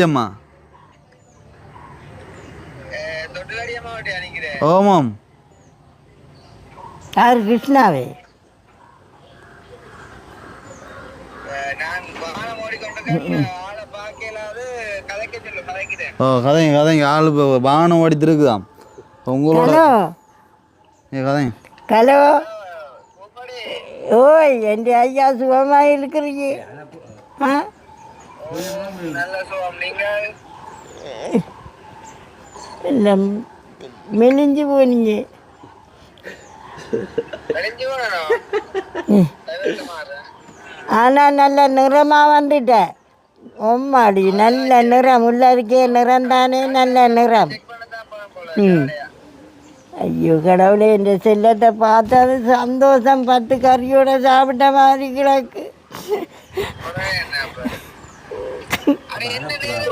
அம்மா ஓமாம் யார் கிருஷ்ணாவே? ஓ கதைங்க கதைங்க. ஆள் வாகனம் ஓடிட்டு இருக்குதாம். உங்களோட கதைங்க. ஹலோ. ஓய் என் ஐயா சுகமாக இருக்கிறீங்க. ஆ? நல்ல சுகம். நீங்கள் இல்லை மெலிஞ்சு போனீங்க. ஆனால் நல்ல நிறமாக வந்துட்டேன் ஒம்மாடி நல்ல நிறம். உள்ள இருக்கே நிறம் தானே நல்ல நிறம். ம். ஐயோ கடவுளே இந்த செல்லத்தை பார்த்தது சந்தோஷம். பத்து கறியோட சாப்பிட்ட மாதிரி கிடக்கு. 阿里里里